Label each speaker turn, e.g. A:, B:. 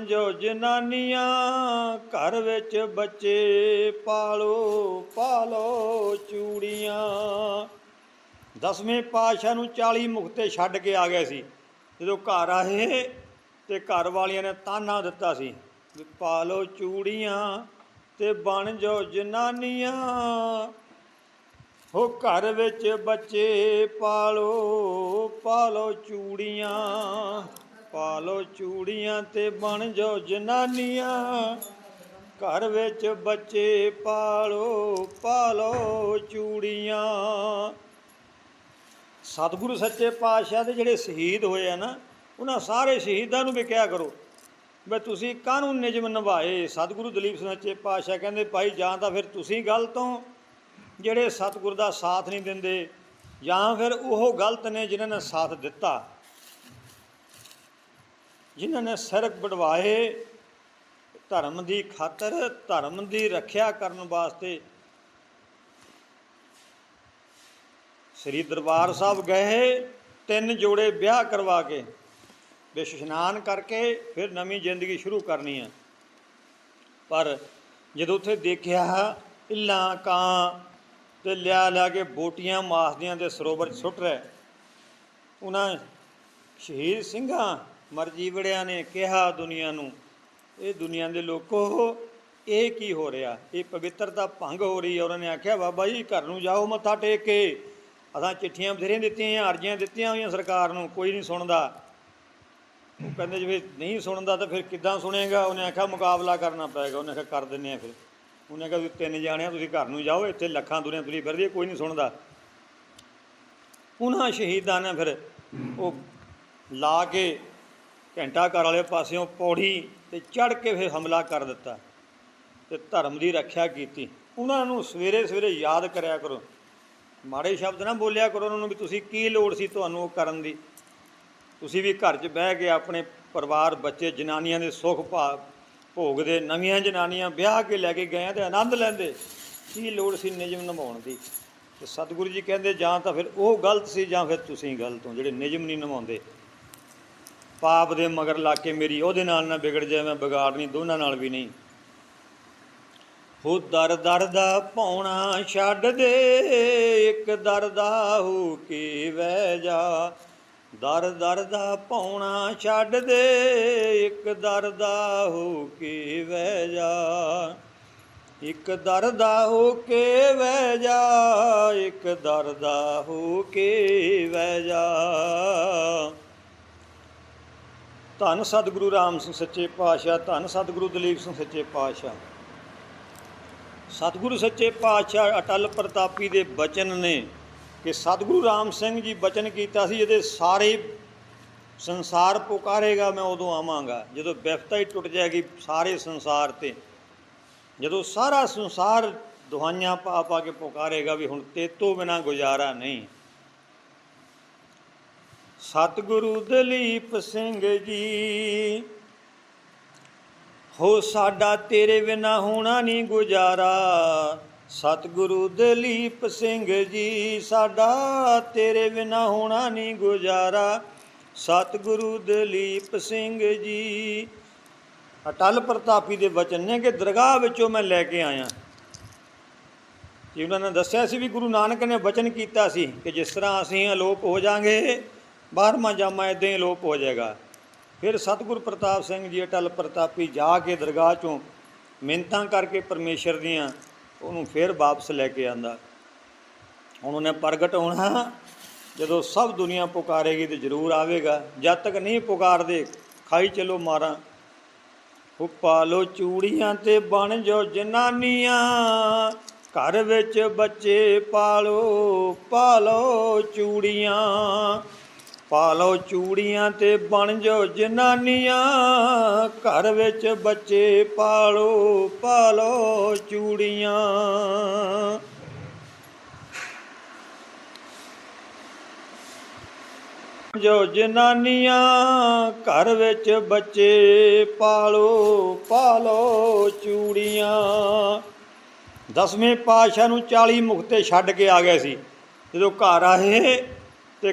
A: ਜੋ ਜਨਾਨੀਆਂ, ਘਰ ਵਿੱਚ ਬੱਚੇ ਪਾਲੋ ਪਾਲੋ ਚੂੜੀਆਂ। ਦਸਵੇਂ ਪਾਤਸ਼ਾਹ ਨੂੰ 40 ਮੁਕਤੇ ਛੱਡ ਕੇ ਆ ਗਏ ਸੀ। ਜਦੋਂ ਘਰ ਆਏ ਤੇ ਘਰ ਵਾਲਿਆਂ ਨੇ ਤਾਨਾ ਦਿੱਤਾ ਸੀ ਪਾਲੋ ਚੂੜੀਆਂ ਤੇ ਬਣ ਜੋ ਜਨਾਨੀਆਂ। ਹੋ ਘਰ ਵਿੱਚ ਬੱਚੇ ਪਾਲੋ ਪਾਲੋ ਚੂੜੀਆਂ। ਪਾਲੋ ਚੂੜੀਆਂ ਤੇ ਬਣ ਜਾਓ ਜਨਾਨੀਆਂ। ਘਰ ਵਿੱਚ ਬੱਚੇ ਪਾਲੋ ਪਾਲੋ ਚੂੜੀਆਂ। ਸਤਿਗੁਰੂ ਸੱਚੇ ਪਾਤਸ਼ਾਹ ਦੇ ਜਿਹੜੇ ਸ਼ਹੀਦ ਹੋਏ ਆ ਨਾ, ਉਹਨਾਂ ਸਾਰੇ ਸ਼ਹੀਦਾਂ ਨੂੰ ਵੀ ਕਿਹਾ ਕਰੋ। ਵੀ ਤੁਸੀਂ ਕਾਨੂੰਨ ਨਿਯਮ ਨਿਭਾਏ? ਸਤਿਗੁਰੂ ਦਲੀਪ ਸੱਚੇ ਪਾਤਸ਼ਾਹ ਕਹਿੰਦੇ, ਭਾਈ, ਜਾਂ ਤਾਂ ਫਿਰ ਤੁਸੀਂ ਗਲਤ ਹੋ, ਜਿਹੜੇ ਸਤਿਗੁਰ ਦਾ ਸਾਥ ਨਹੀਂ ਦਿੰਦੇ, ਜਾਂ ਫਿਰ ਉਹ ਗਲਤ ਨੇ ਜਿਨ੍ਹਾਂ ਨੇ ਸਾਥ ਦਿੱਤਾ। ਜਿਨ੍ਹਾਂ ਨੇ ਸਿਰਕ ਵਡਵਾਏ ਧਰਮ ਦੀ ਖਾਤਰ, ਧਰਮ ਦੀ ਰੱਖਿਆ ਕਰਨ ਵਾਸਤੇ ਸ੍ਰੀ ਦਰਬਾਰ ਸਾਹਿਬ ਗਏ, ਤਿੰਨ ਜੋੜੇ ਵਿਆਹ ਕਰਵਾ ਕੇ ਵਿਸ਼ ਇਸ਼ਨਾਨ ਕਰਕੇ ਫਿਰ ਨਵੀਂ ਜ਼ਿੰਦਗੀ ਸ਼ੁਰੂ ਕਰਨੀ ਹੈ ਪਰ ਜਦੋਂ ਉੱਥੇ ਦੇਖਿਆ, ਇੱਲਾਂ, ਕਾਂ ਤੇ ਲਿਆ ਲਿਆ ਕੇ ਬੋਟੀਆਂ ਮਾਸਦੀਆਂ ਦੇ ਸਰੋਵਰ 'ਚ ਸੁੱਟ ਰਿਹਾ, ਉਹਨਾਂ ਸ਼ਹੀਦ ਸਿੰਘਾਂ ਮਰਜੀਵੜਿਆਂ ਨੇ, ਕਿਹਾ ਦੁਨੀਆ ਨੂੰ। ਇਹ ਦੁਨੀਆ ਦੇ ਲੋਕੋ, ਇਹ ਕੀ ਹੋ ਰਿਹਾ? ਇਹ ਪਵਿੱਤਰਤਾ ਭੰਗ ਹੋ ਰਹੀ ਹੈ। ਉਹਨਾਂ ਨੇ ਆਖਿਆ, ਬਾਬਾ ਜੀ, ਘਰ ਨੂੰ ਜਾਓ, ਮੱਥਾ ਟੇਕ ਕੇ। ਅਸਾਂ ਚਿੱਠੀਆਂ ਬਥੇਰੀਆਂ ਦਿੱਤੀਆਂ ਅਰਜ਼ੀਆਂ ਦਿੱਤੀਆਂ ਹੋਈਆਂ ਸਰਕਾਰ ਨੂੰ, ਕੋਈ ਨਹੀਂ ਸੁਣਦਾ। ਉਹ ਕਹਿੰਦੇ, ਜੇ ਨਹੀਂ ਸੁਣਦਾ ਤਾਂ ਫਿਰ ਕਿੱਦਾਂ ਸੁਣੇਗਾ? ਉਹਨੇ ਆਖਿਆ, ਮੁਕਾਬਲਾ ਕਰਨਾ ਪਏਗਾ। ਉਹਨੇ ਆਖਿਆ, ਕਰ ਦਿੰਨੇ ਆ ਫਿਰ। ਉਹਨੇ ਆਖਿਆ ਤੁਸੀਂ ਤਿੰਨ ਜਾਣੇ ਆ, ਤੁਸੀਂ ਘਰ ਨੂੰ ਜਾਓ, ਇੱਥੇ ਲੱਖਾਂ ਦੁਨੀਆ ਤੁਰੀ ਫਿਰਦੀ ਹੈ, ਕੋਈ ਨਹੀਂ ਸੁਣਦਾ। ਉਹਨਾਂ ਸ਼ਹੀਦਾਂ ਨੇ ਫਿਰ ਉਹ ਲਾ ਕੇ ਘੰਟਾ ਘਰ ਵਾਲੇ ਪਾਸਿਓਂ ਪੌੜੀ ਤੇ ਚੜ ਕੇ ਫਿਰ ਹਮਲਾ ਕਰ ਦਿੱਤਾ ਤੇ ਧਰਮ ਦੀ ਰੱਖਿਆ ਕੀਤੀ। ਉਹਨਾਂ ਨੂੰ ਸਵੇਰੇ ਸਵੇਰੇ ਯਾਦ ਕਰਿਆ ਕਰੋ। ਮਾੜੇ ਸ਼ਬਦ ਨਾ ਬੋਲਿਆ ਕਰੋ ਉਹਨਾਂ ਨੂੰ ਵੀ ਤੁਸੀਂ ਕੀ ਲੋੜ ਸੀ ਤੁਹਾਨੂੰ ਉਹ ਕਰਨ ਦੀ। ਤੁਸੀਂ ਵੀ ਘਰ 'ਚ ਬਹਿ ਕੇ ਆਪਣੇ ਪਰਿਵਾਰ, ਬੱਚੇ, ਜਨਾਨੀਆਂ ਦੇ ਸੁੱਖ ਭਾ, ਭੋਗਦੇ, ਨਵੀਆਂ ਜਨਾਨੀਆਂ ਵਿਆਹ ਕੇ ਲੈ ਕੇ ਗਏ ਆ ਤੇ ਆਨੰਦ ਲੈਂਦੇ। ਕੀ ਲੋੜ ਸੀ ਨਿਯਮ ਨਿਭਾਉਣ ਦੀ? ਤੇ ਸਤਿਗੁਰੂ ਜੀ ਕਹਿੰਦੇ ਜਾਂ ਤਾਂ ਫਿਰ ਉਹ ਗਲਤ ਸੀ ਜਾਂ ਫਿਰ ਤੁਸੀਂ ਗਲਤ ਹੋ, ਜਿਹੜੇ ਨਿਯਮ ਨਹੀਂ ਨਿਭਾਉਂਦੇ। ਪਾਪ ਦੇ ਮਗਰ ਲਾ ਕੇ ਮੇਰੀ ਉਹਦੇ ਨਾਲ ਨਾ ਵਿਗੜ ਜਾਏ, ਮੈਂ ਵਿਗਾੜਨੀ ਦੋਨਾਂ ਨਾਲ ਵੀ ਨਹੀਂ। ਹੋ ਦਰ ਦਰ ਦਾ ਪਾਉਣਾ ਛੱਡ ਦੇ, ਇੱਕ ਦਰ ਦਾ ਹੋ ਕੇ ਵਹਿ ਜਾ। ਦਰ ਦਰ ਦਾ ਪਾਉਣਾ ਛੱਡ ਦੇ, ਇੱਕ ਦਰ ਦਾ ਹੋ ਕੇ ਵਹਿ ਜਾ। ਇੱਕ ਦਰ ਦਾ ਹੋ ਕੇ ਵਹਿ ਜਾ, ਇੱਕ ਦਰ ਦਾ ਹੋ ਕੇ ਵਹਿ ਜਾ। ਧੰਨ ਸਤਿਗੁਰੂ ਰਾਮ ਸਿੰਘ ਸੱਚੇ ਪਾਤਸ਼ਾਹ, ਧੰਨ ਸਤਿਗੁਰੂ ਦਲੀਪ ਸਿੰਘ ਸੱਚੇ ਪਾਤਸ਼ਾਹ। ਸਤਿਗੁਰੂ ਸੱਚੇ ਪਾਤਸ਼ਾਹ ਅਟਲ ਪ੍ਰਤਾਪੀ ਦੇ ਬਚਨ ਨੇ ਕਿ ਸਤਿਗੁਰੂ ਰਾਮ ਸਿੰਘ ਜੀ ਬਚਨ ਕੀਤਾ ਸੀ, ਜਿਹਦੇ ਸਾਰੇ ਸੰਸਾਰ ਪੁਕਾਰੇਗਾ, ਮੈਂ ਉਦੋਂ ਆਵਾਂਗਾ। ਜਦੋਂ ਵਿਫਤਾ ਹੀ ਟੁੱਟ ਜਾਏਗੀ ਸਾਰੇ ਸੰਸਾਰ ਤੇ, ਜਦੋਂ ਸਾਰਾ ਸੰਸਾਰ ਦੁਹਾਈਆਂ ਪਾ ਪਾ ਕੇ ਪੁਕਾਰੇਗਾ ਵੀ ਹੁਣ ਤੇਤੋਂ ਬਿਨਾ ਗੁਜ਼ਾਰਾ ਨਹੀਂ। ਸਤਿਗੁਰੂ ਦਲੀਪ ਸਿੰਘ ਜੀ। ਹੋ ਸਾਡਾ ਤੇਰੇ ਬਿਨਾ ਹੋਣਾ ਨਹੀਂ ਗੁਜ਼ਾਰਾ। ਸਤਿਗੁਰੂ ਦਲੀਪ ਸਿੰਘ ਜੀ, ਸਾਡਾ ਤੇਰੇ ਬਿਨਾ ਹੋਣਾ ਨਹੀਂ ਗੁਜ਼ਾਰਾ। ਸਤਿਗੁਰੂ ਦਲੀਪ ਸਿੰਘ ਜੀ। ਅਟਲ ਪ੍ਰਤਾਪੀ ਦੇ ਵਚਨ ਨੇ ਕਿ ਦਰਗਾਹ ਵਿੱਚੋਂ ਮੈਂ ਲੈ ਕੇ ਆਇਆ। ਜੀ ਉਹਨਾਂ ਨੇ ਦੱਸਿਆ ਸੀ ਵੀ ਗੁਰੂ ਨਾਨਕ ਨੇ ਵਚਨ ਕੀਤਾ ਸੀ ਕਿ ਜਿਸ ਤਰ੍ਹਾਂ ਅਸੀਂ ਅਲੋਪ ਹੋ ਜਾਾਂਗੇ ਬਾਰਵਾਂ ਜਾਮਾ ਇਦਾਂ ਹੀ ਲੋਪ ਹੋ ਜਾਏਗਾ। ਫਿਰ ਸਤਿਗੁਰ ਪ੍ਰਤਾਪ ਸਿੰਘ ਜੀ ਅਟਲ ਪ੍ਰਤਾਪੀ ਜਾ ਕੇ ਦਰਗਾਹ ਚੋਂ ਮਿੰਤਾਂ ਕਰਕੇ ਪਰਮੇਸ਼ਰ ਦੀਆਂ ਉਹਨੂੰ ਫਿਰ ਵਾਪਸ ਲੈ ਕੇ ਆਂਦਾ। ਹੁਣ ਉਹਨੇ ਪ੍ਰਗਟ ਹੋਣਾ। ਜਦੋਂ ਸਭ ਦੁਨੀਆ ਪੁਕਾਰੇਗੀ ਤੇ ਜ਼ਰੂਰ ਆਵੇਗਾ। ਜਦ ਤੱਕ ਨਹੀਂ ਪੁਕਾਰਦੇ, ਖਾਈ ਚਲੋ ਮਾਰਾਂ। ਉਹ ਪਾਲੋ ਚੂੜੀਆਂ ਤੇ ਬਣ ਜੋ ਜਨਾਨੀਆਂ। ਘਰ ਵਿੱਚ ਬੱਚੇ ਪਾਲੋ ਪਾਲੋ ਚੂੜੀਆਂ। ਪਾਲੋ ਚੂੜੀਆਂ ਤੇ ਬਣ ਜੋ ਜਨਾਨੀਆਂ, ਘਰ ਵਿੱਚ ਬੱਚੇ ਪਾਲੋ ਪਾਲੋ ਚੂੜੀਆਂ। ਜੋ ਜਨਾਨੀਆਂ, ਘਰ ਵਿੱਚ ਬੱਚੇ ਪਾਲੋ ਪਾਲੋ ਚੂੜੀਆਂ। ਦਸਵੇਂ ਪਾਤਸ਼ਾਹ ਨੂੰ 40 ਮੁਕਤੇ ਛੱਡ ਕੇ ਆ ਗਏ ਸੀ। ਜਦੋਂ ਘਰ ਆਏ ਤੇ